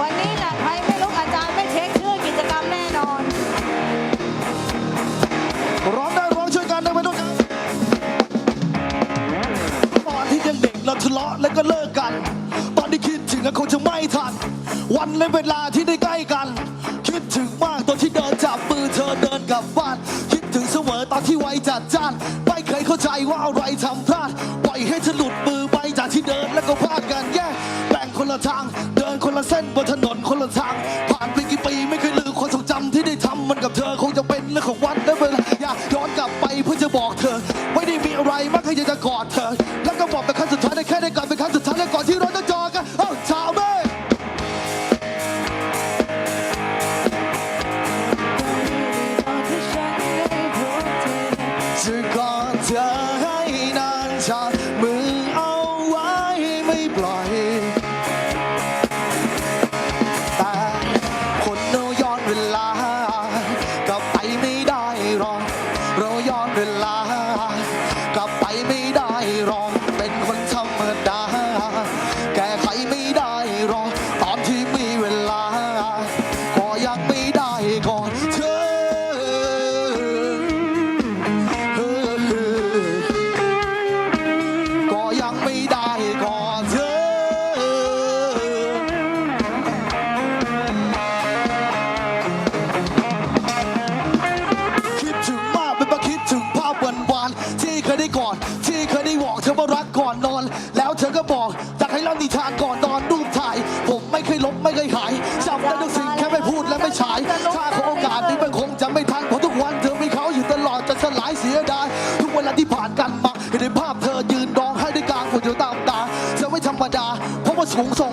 วันนี้แหละใครไม่รู้อาจารย์ไม่เช็คชื่อกิจกรรมแน่นอน ร้องได้ร้องช่วยกันได้ไหมทุกคนตอนที่ยังเด็กเราทะเลาะแล้วก็เลิกกัน ตอนที่คิดถึงก็คงจะไม่ทัน วันและเวลาที่ได้ใกล้กัน คิดถึงมากตอนที่เดินจับมือเธอเดินกลับบ้าน คิดถึงเสมอตอนที่ไวจัดจ้านไม่เคยเข้าใจว่าอะไรทำพลาดปล่อยให้เธอหลุดมือไปจากที่เดินแล้วก็พลาดกันแย่ ละทาง เดินคนละเส้นบนถนนคนละทาง ผ่านไปกี่ปีไม่เคยลืมความทรงจำที่ได้ทำมันกับเธอคงจะเป็นเรื่องของวันและเวลาอยากย้อนกลับไปเพื่อจะบอกเธอ ไม่ได้มีอะไรมากแค่อยากจะกอดเธอ แล้วก็บอกเป็นครั้งสุดท้ายได้แค่ได้กอดเป็นครั้งสุดท้ายและก่อนที่เราจะจอกันเอ้าชาวเม่จะกอดเธอให้นานจับมือเอาไว้ไม่ปล่อย ย้ อนนอน แล้วเธอก็บอกอยากให้เล่านิทานก่อนนอนรูปถ่าย ผมไม่เคยลบไม่เคยหายจำได้ทุกสิ่งแค่ไม่พูดและไม่ฉาย ถ้าขอโอกาสนี้มันคงจะไม่ทันเพราะทุกวันเธอมีเขาอยู่ตลอดจะสลายเสียดายทุกเวลาที่ผ่านกันมาเห็นในภาพเธอยืนร้องให้ด้วยการฝนอยู่ตามตาเธอไม่ธรรมดาเพราะว่าสูงส่ง